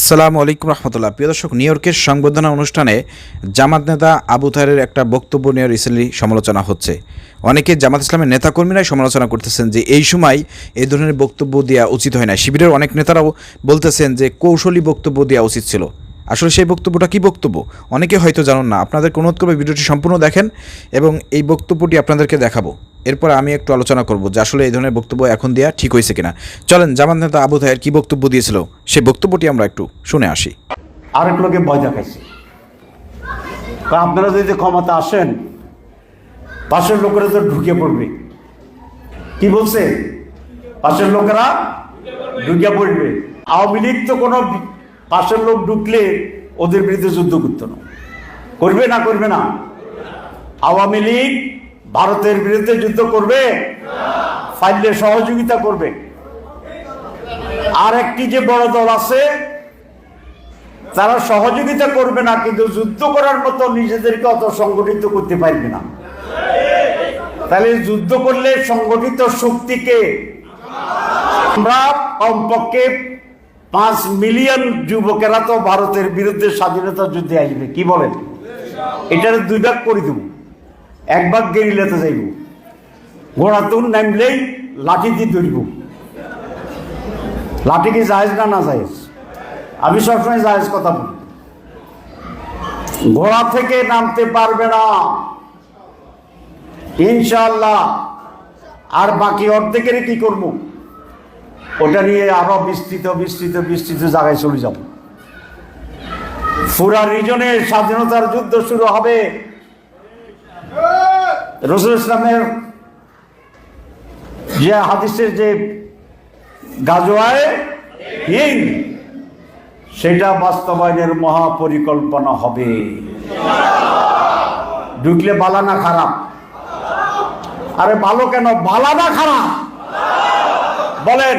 আসসালামু আলাইকুম রহমতুল্লাহ। প্রিয় দর্শক, নিউ ইয়র্কের সংবর্ধনা অনুষ্ঠানে জামাত নেতা আবু তাহেরের একটা বক্তব্য নিয়ে রিসেন্টলি সমালোচনা হচ্ছে। অনেকে জামাত ইসলামের নেতাকর্মীরাই সমালোচনা করতেছেন যে এই সময় এই ধরনের বক্তব্য দেওয়া উচিত হয় না শিবিরের অনেক নেতারাও বলতেছেন যে কৌশলী বক্তব্য দেওয়া উচিত ছিল। আসলে সেই বক্তব্যটা কি বক্তব্য? অনেকে হয়তো জানুন না। আপনাদের অনুরোধ করবে ভিডিওটি সম্পূর্ণ দেখেন এবং এই বক্তব্যটি আপনাদেরকে দেখাবো। এরপর আমি একটু আলোচনা করব যে আসলে এই ধরনের বক্তব্য এখন দেওয়া ঠিক হয়েছে কিনা। চলেন জামান নেতা আবু তাহের কি বক্তব্য দিয়েছিল? সেই বক্তব্যটি আমরা একটু শুনে আসি। আরেক লোকে ভয় দেখাইছে। আপনারা যদি ক্ষমতা আসেন, পাশের লোকেরা তো ঢুকে পড়বে। কি বলছে? পাশের লোকেরা ঢুকে পড়বে। আওয়ামী লীগ তো কোনো পাশের লোক ঢুকলে ওদের বিরুদ্ধে যুদ্ধ করতো না। করবে না করবে না। আওয়ামী লীগ ভারতের বিরুদ্ধে যুদ্ধ করবে? ফাইলে সহযোগিতা করবে। আর একটি যে বড় দল আছে, তারা সহযোগিতা করবে না, কিন্তু যুদ্ধ করার মতো নিজেদেরকে অত সংগঠিত করতে পারবে না। তাহলে যুদ্ধ করলে সংগঠিত শক্তিকে আমরা কমপক্ষে পাঁচ মিলিয়ন যুবকেরা তো ভারতের বিরুদ্ধে স্বাধীনতা যুদ্ধে আসবে, কি বলেন? এটার দুই ভাগ করে দেব। এক ভাগ গেরিলাতে যাইব। ঘোড়া তুন নামলেই লাঠি দিয়ে ধরব। লাঠি কি জাহেজ না না জাহেজ আমি সবসময় জাহেজ কথা বলি। ঘোড়া থেকে নামতে পারবে না। ইনশাল্লাহ আর বাকি অর্ধেকের কি করব? ওটা নিয়ে আরও বিস্তৃত বিস্তৃত বিস্তৃত জায়গায় চলে যাব। ফুরা রিজনে স্বাধীনতার যুদ্ধ শুরু হবে। রসুল ইসলামের যে হাদিসের যে গাজোয়ায় সেটা বাস্তবায়নের মহাপরিকল্পনা হবে। ঢুকলে বালা না খারাপ? আরে ভালো কেন? বালা না খারাপ? বলেন।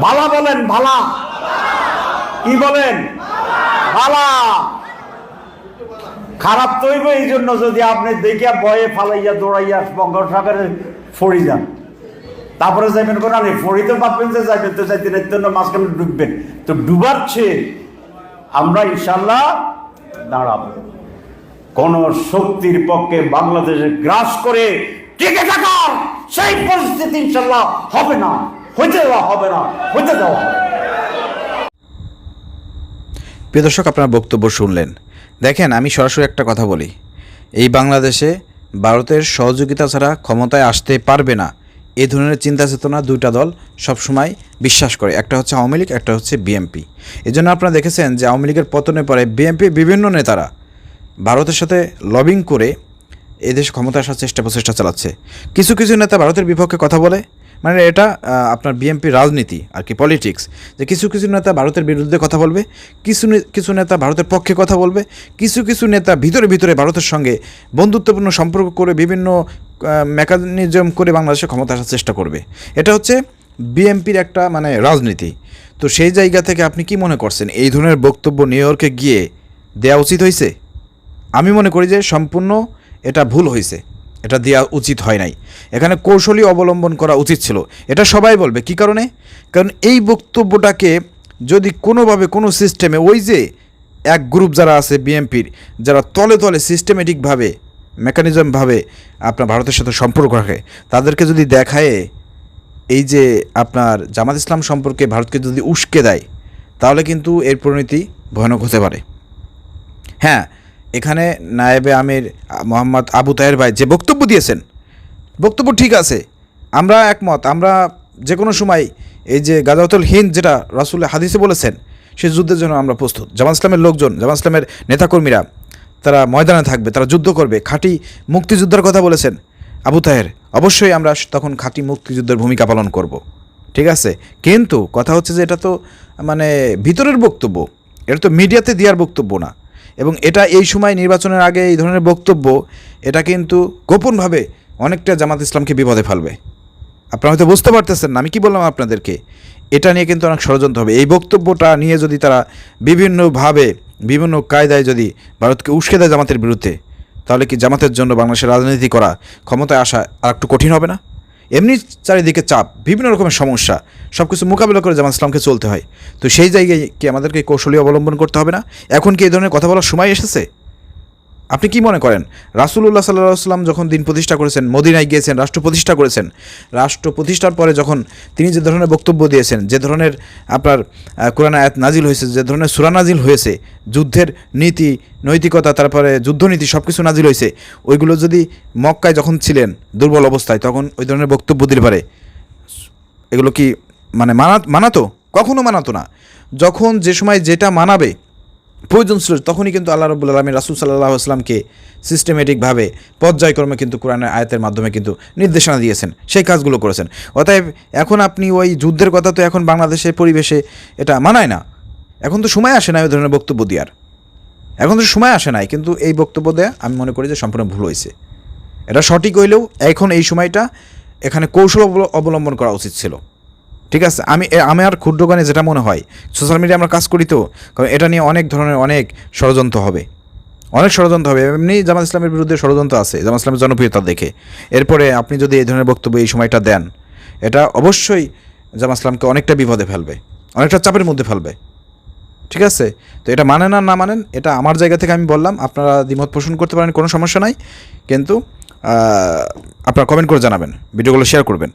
ভালা বলেন ভালা কি বলেন? ভালা খারাপ তৈব এই জন্য যদি আপনি দেখিয়া বয়ে ফালাইয়া দৌড়াইয়া বঙ্গোপসাগরে ফড়ি যান তারপরে যাইবেন কোন আনে ফড়িতে পারবেন যে যাইবেন, তো যাইতে এর জন্য মাঝখানে ডুববেন। তো ডুবার চেয়ে আমরা ইনশাল্লাহ দাঁড়াবো। কোন শক্তির পক্ষে বাংলাদেশে গ্রাস করে টিকে থাকার, সেই পরিস্থিতি ইনশাল্লাহ হবে না। হইতে দেওয়া হবে না, হইতে দেওয়া প্রিয় দর্শক, আপনার বক্তব্য শুনলেন। দেখেন, আমি সরাসরি একটা কথা বলি। এই বাংলাদেশে ভারতের সহযোগিতা ছাড়া ক্ষমতায় আসতে পারবে না। এই ধরনের চিন্তা চেতনা দুইটা দল সবসময় বিশ্বাস করে। একটা হচ্ছে আওয়ামী লীগ, একটা হচ্ছে বিএমপি এই জন্য আপনারা দেখেছেন যে আওয়ামী লীগের পতনের পরে বিএমপি বিভিন্ন নেতারা ভারতের সাথে লবিং করে এদেশ ক্ষমতা আসার চেষ্টা প্রচেষ্টা চালাচ্ছে। কিছু কিছু নেতা ভারতের বিপক্ষে কথা বলে মানে এটা আপনার বিএনপি রাজনীতি আর কি পলিটিক্স যে কিছু কিছু নেতা ভারতের বিরুদ্ধে কথা বলবে, কিছু কিছু নেতা ভারতের পক্ষে কথা বলবে, কিছু কিছু নেতা ভিতরে ভিতরে ভারতের সঙ্গে বন্ধুত্বপূর্ণ সম্পর্ক করে বিভিন্ন মেকানিজম করে বাংলাদেশে ক্ষমতা আসার চেষ্টা করবে। এটা হচ্ছে বিএনপির একটা মানে রাজনীতি। তো সেই জায়গা থেকে আপনি কি মনে করছেন, এই ধরনের বক্তব্য নিউ ইয়র্কে গিয়ে দেওয়া উচিত হয়েছে? আমি মনে করি যে সম্পূর্ণ এটা ভুল হয়েছে। এটা দেওয়া উচিত হয় নাই। এখানে কৌশলী অবলম্বন করা উচিত ছিল। এটা সবাই বলবে। কি কারণে? কারণ এই বক্তব্যটাকে যদি কোনোভাবে কোনো সিস্টেমে ওই যে এক গ্রুপ যারা আছে বিএমপির যারা তলে তলে সিস্টেমেটিকভাবে মেকানিজমভাবে আপনার ভারতের সাথে সম্পর্ক রাখে, তাদেরকে যদি দেখায় এই যে আপনার জামাত ইসলাম সম্পর্কে ভারতকে যদি উস্কে দেয়, তাহলে কিন্তু এর পরিণতি ভয়ানক হতে পারে। হ্যাঁ এখানে নায়েবে আমির মোহাম্মদ আবু তাহের ভাই যে বক্তব্য দিয়েছেন, বক্তব্য ঠিক আছে, আমরা একমত, আমরা যে কোনো সময় এই যে গাজাউতুল হিন্দ যেটা রাসুল হাদিসে বলেছেন, সে যুদ্ধের জন্য আমরা প্রস্তুত। জামাত ইসলামের লোকজন, জামাত ইসলামের নেতাকর্মীরা, তারা ময়দানে থাকবে, তারা যুদ্ধ করবে। খাঁটি মুক্তিযুদ্ধের কথা বলেছেন আবু তাহের, অবশ্যই আমরা তখন খাঁটি মুক্তিযুদ্ধের ভূমিকা পালন করব, ঠিক আছে? কিন্তু কথা হচ্ছে যে এটা তো মানে ভিতরের বক্তব্য, এটা তো মিডিয়াতে দেওয়ার বক্তব্য না। এবং এটা এই সময় নির্বাচনের আগে এই ধরনের বক্তব্য, এটা কিন্তু গোপনভাবে অনেকটা জামাত ইসলামকে বিপদে ফেলবে। আপনারা হয়তো বুঝতে পারতেছেন না, আমি কি বললাম আপনাদেরকে? এটা নিয়ে কিন্তু অনেক ষড়যন্ত্র হবে। এই বক্তব্যটা নিয়ে যদি তারা বিভিন্নভাবে, বিভিন্ন কায়দায় যদি ভারতকে উস্কে দেয় জামাতের বিরুদ্ধে, তাহলে কি জামাতের জন্য বাংলাদেশের রাজনীতি করা ক্ষমতায় আসা আর একটু কঠিন হবে না? এমনি চারিদিকে চাপ, বিভিন্ন রকমের সমস্যা সব কিছু মোকাবিলা করে জামাত ইসলামকে চলতে হয়। তো সেই জায়গায় কি আমাদেরকে কৌশলী অবলম্বন করতে হবে না? এখন কি এই ধরনের কথা বলার সময় এসেছে? আপনি কি মনে করেন? রাসুলুল্লাহ সাল্লাহ সাল্লাম যখন দিন প্রতিষ্ঠা করেছেন, মদিনায় গিয়েছেন, রাষ্ট্র প্রতিষ্ঠা করেছেন, রাষ্ট্র প্রতিষ্ঠার পরে যখন তিনি যে ধরনের বক্তব্য দিয়েছেন, যে ধরনের আপনার কোরআন আয়াত নাজিল হয়েছে, যে ধরনের সুরা নাজিল হয়েছে, যুদ্ধের নীতি, নৈতিকতা, তারপরে যুদ্ধনীতি সব কিছু নাজিল হয়েছে, ওইগুলো যদি মক্কায় যখন ছিলেন, দুর্বল অবস্থায়, তখন ওই ধরনের বক্তব্য দিতে পারে। এগুলো কি মানে মানা, মানাতো? কখনো মানাতো না। যখন যে সময় যেটা মানাবে প্রয়োজন ছিল, তখনই কিন্তু আল্লাহ রবুল আলমী রাসুল সাল্লাহ আসলামকে সিস্টেমেটিকভাবে পর্যায়ক্রমে কিন্তু কোরআনের আয়াতের মাধ্যমে কিন্তু নির্দেশনা দিয়েছেন, সেই কাজগুলো করেছেন। অতএব এখন আপনি ওই যুদ্ধের কথা তো এখন বাংলাদেশের পরিবেশে এটা মানায় না। এখন তো সময় আসে না ওই ধরনের বক্তব্য দেওয়ার। এখন তো সময় আসে নাই, কিন্তু এই বক্তব্য দেয়া আমি মনে করি যে সম্পূর্ণ ভুল হয়েছে। এটা সঠিক হইলেও এখন এই সময়টা এখানে কৌশল অবল- অবলম্বন করা উচিত ছিল। ঠিক আছে, আমি আমার ক্ষুদ্রগানে যেটা মনে হয় সোশ্যাল মিডিয়ায় আমরা কাজ করি তো, কারণ এটা নিয়ে অনেক ধরনের অনেক ষড়যন্ত্র হবে। অনেক ষড়যন্ত্র হবে, এমনি জামাত ইসলামের বিরুদ্ধে ষড়যন্ত্র আছে, জামাত ইসলামের জনপ্রিয়তা দেখে। এরপরে আপনি যদি এই ধরনের বক্তব্য এই সময়টা দেন, এটা অবশ্যই জামাত ইসলামকে অনেকটা বিপদে ফেলবে, অনেকটা চাপের মধ্যে ফেলবে। ঠিক আছে, তো এটা মানেন আর না মানেন, এটা আমার জায়গা থেকে আমি বললাম, আপনারা দ্বিমত পোষণ করতে পারেন, কোনো সমস্যা নাই। কিন্তু আপনারা কমেন্ট করে জানাবেন, ভিডিওগুলো শেয়ার করবেন।